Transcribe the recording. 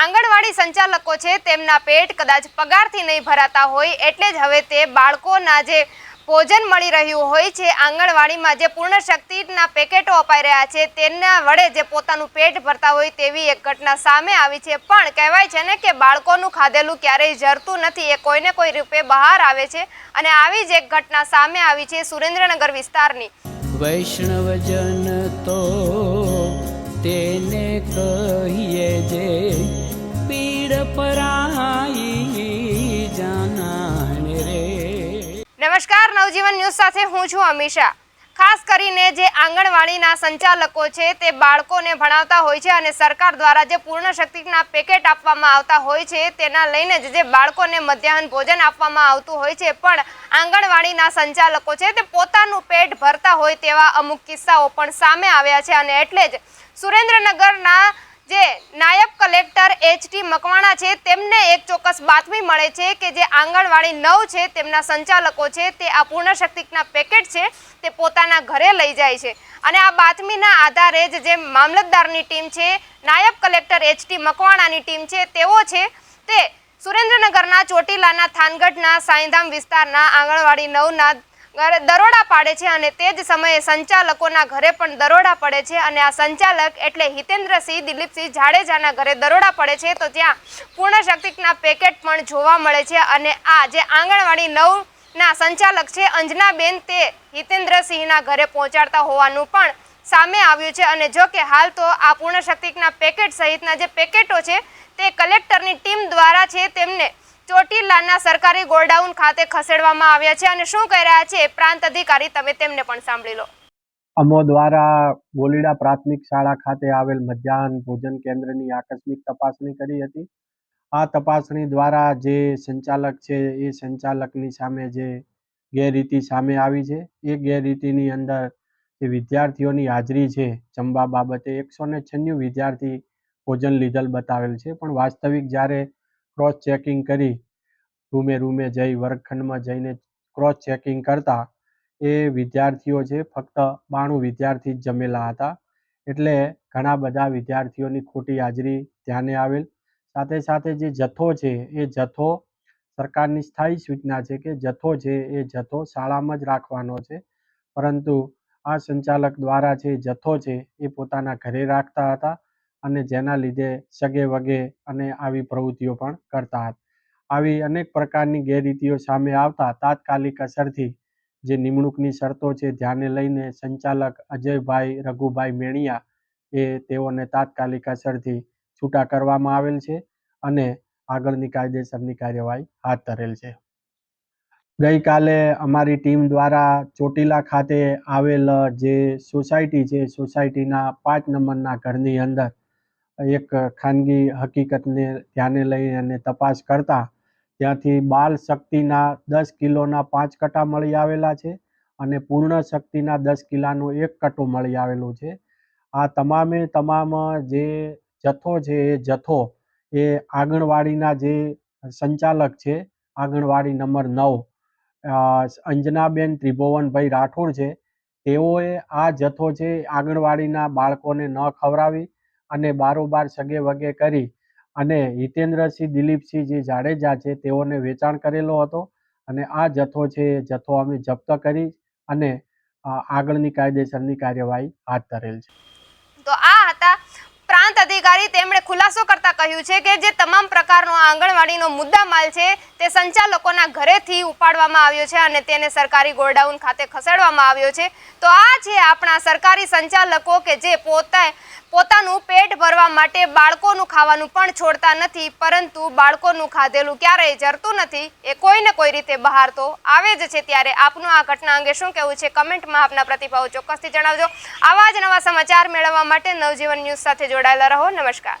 આંગણવાડી સંચાલકો છે, તેમના પેટ કદાચ પગારથી નહીં ભરાતા હોય, એટલે જ હવે તે બાળકોના જે ભોજન મળી રહ્યું હોય છે, આંગણવાડીમાં જે પૂર્ણ શક્તિના પેકેટો અપાઈ રહ્યા છે, તેના વડે જે પોતાનું પેટ ભરતા હોય તેવી એક ઘટના સામે આવી છે. પણ કહેવાય છે ને કે બાળકોનું ખાધેલું ક્યારેય જરતું નથી, એ કોઈને કોઈ રૂપે બહાર આવે છે અને આવી જ એક ઘટના સામે આવી છે સુરેન્દ્રનગર વિસ્તારની. વૈષ્ણવજન તો તેને કહીએ જે નમસ્કાર, નવજીવન ન્યૂઝ સાથે હું છું અમીષા. ખાસ કરીને જે આંગણવાડીના સંચાલકો છે, તે બાળકોને ભણાવતા હોય છે અને સરકાર દ્વારા જે પૂર્ણ શક્તિના પેકેટ આપવામાં આવતા હોય છે, તેના લઈને જ જે બાળકોને મધ્યાહન ભોજન આપવામાં આવતું હોય છે, પણ આંગણવાડીના સંચાલકો છે, તે પોતાનું પેટ ભરતા હોય તેવા અમુક કિસ્સાઓ પણ સામે આવ્યા છે અને એટલે જ સુરેન્દ્રનગરના જે નાયબ કલેક્ટર એચ ટી મકવાણા છે, તેમને એક ચોક્કસ બાતમી મળે છે કે જે આંગણવાડી નવ છે, તેમના સંચાલકો છે, તે આ પૂર્ણ શક્તિના પેકેટ છે, તે પોતાના ઘરે લઈ જાય છે. અને આ બાતમીના આધારે જ જે મામલતદારની ટીમ છે, નાયબ કલેક્ટર એચ ટી મકવાણાની ટીમ છે, તેઓ છે, તે સુરેન્દ્રનગરના ચોટીલાના થાનગઢના સાંઈધામ વિસ્તારના આંગણવાડી નવના દરોડા પાડે છે અને તે જ સમયે સંચાલકોના ઘરે પણ દરોડા પડે છે અને આ સંચાલક એટલે હિતેન્દ્રસિંહ દિલીપસિંહ જાડેજાના ઘરે દરોડા પડે છે તો ત્યાં પૂર્ણ શક્તિકના પેકેટ પણ જોવા મળે છે અને આ જે આંગણવાડી નવના સંચાલક છે અંજનાબેન તે હિતેન્દ્રસિંહના ઘરે પહોંચાડતા હોવાનું પણ સામે આવ્યું છે અને જો કે હાલ તો આ પૂર્ણ શક્તિના પેકેટ સહિતના જે પેકેટો છે તે કલેક્ટરની ટીમ દ્વારા છે તેમને ચોટીલાના સરકારી ગોડાઉન ખાતે ખસેડવામાં આવ્યા છે અને શું કહી રહ્યા છે પ્રાંત અધિકારી તમે તેમને પણ સાંભળી લો. અમો દ્વારા બોલીડા પ્રાથમિક શાળા ખાતે આવેલ મધ્યાહન ભોજન કેન્દ્રની આકસ્મિક તપાસણી કરી હતી. આ તપાસણી દ્વારા જે સંચાલક છે એ સંચાલકની સામે જે ગેરરીતિ સામે આવી છે. એ ગેરરીતિની અંદર જે વિદ્યાર્થીઓની હાજરી છે જમવા બાબતે એકસો ને છન્નું વિદ્યાર્થી ભોજન લીધેલ બતાવેલ છે. પણ વાસ્તવિક જ્યારે ક્રોસ ચેકિંગ કરી, રૂમે રૂમે જઈ, વર્ગખંડમાં જઈને ક્રોસ ચેકિંગ કરતા, એ વિદ્યાર્થીઓ છે, ફક્ત બાણું વિદ્યાર્થી જ જમેલા હતા. એટલે ઘણા બધા વિદ્યાર્થીઓની ખોટી હાજરી ધ્યાને આવેલ. સાથે સાથે જે જથ્થો છે, એ જથ્થો સરકારની સ્થાયી સૂચના છે કે જથ્થો છે, એ જથ્થો શાળામાં જ રાખવાનો છે. પરંતુ આ સંચાલક દ્વારા જે જથ્થો છે, એ પોતાના ઘરે રાખતા હતા. અને જેના લીધે સગે વગે અને આવી પ્રવૃત્તિઓ પણ કરતા હતા. આવી અનેક પ્રકારની ગેરરીતિઓ સામે આવતા તાત્કાલિક અસરથી જે નિમણૂકની શરતો છે, ધ્યાને લઈને સંચાલક અજયભાઈ રઘુભાઈ મેણિયા એ તેઓને તાત્કાલિક અસરથી છૂટા કરવામાં આવેલ છે અને આગળની કાયદેસરની કાર્યવાહી હાથ ધરેલ છે. ગઈકાલે અમારી ટીમ દ્વારા ચોટીલા ખાતે આવેલ જે સોસાયટી છે, સોસાયટીના પાંચ નંબરના ઘરની અંદર એક ખાનગી હકીકતને ધ્યાને લઈ અને તપાસ કરતા ત્યાંથી બાલ શક્તિના દસ કિલોના પાંચ કટ્ટા મળી આવેલા છે અને પૂર્ણ શક્તિના દસ કિલ્લાનું એક કટ્ટો મળી આવેલું છે. આ તમામે તમામ જે જથ્થો છે, એ જથ્થો એ આંગણવાડીના જે સંચાલક છે, આંગણવાડી નંબર નવ અંજનાબેન ત્રિભુવનભાઈ રાઠોડ છે, તેઓએ આ જથ્થો છે આંગણવાડીના બાળકોને ન ખવડાવી અને બારોબાર સગે વગે કરી અને હિતેન્દ્રસિંહ દિલીપસિંહ જે જાડેજા છે તેઓને વેચાણ કરેલો હતો અને આ જથ્થો છે એ જથ્થો અમે જપ્ત કરી અને આગળની કાયદેસરની કાર્યવાહી હાથ ધરેલ છે તો આ હતા પ્રાંત અધિકારી તેમણે ખુલાસો કરતા કહ્યું છે કે જે તમામ પ્રકારનો આંગણવાડીનો મુદ્દા માલ છે, તે સંચાલકોના ઘરેથી ઉપાડવામાં આવ્યો છે અને તેને સરકારી ગોડાઉન ખાતે ખસેડવામાં આવ્યો છે. તો આ છે આપણા સરકારી સંચાલકો કે જે પોતા, પોતાનું પેટ ભરવા માટે બાળકોનું ખાવાનું પણ છોડતા નથી, પરંતુ બાળકોનું ખાધેલું ક્યારેય જરતું નથી, એ કોઈને કોઈ રીતે બહાર તો આવે જ છે ત્યારે આપનું આ ઘટના અંગે શું કહેવું છે કમેન્ટમાં આપના પ્રતિભાવો ચોક્કસથી જણાવજો. આવા જ નવા સમાચાર મેળવવા માટે નવજીવન ન્યૂઝ સાથે જોડાયેલા રહો. નમસ્કાર.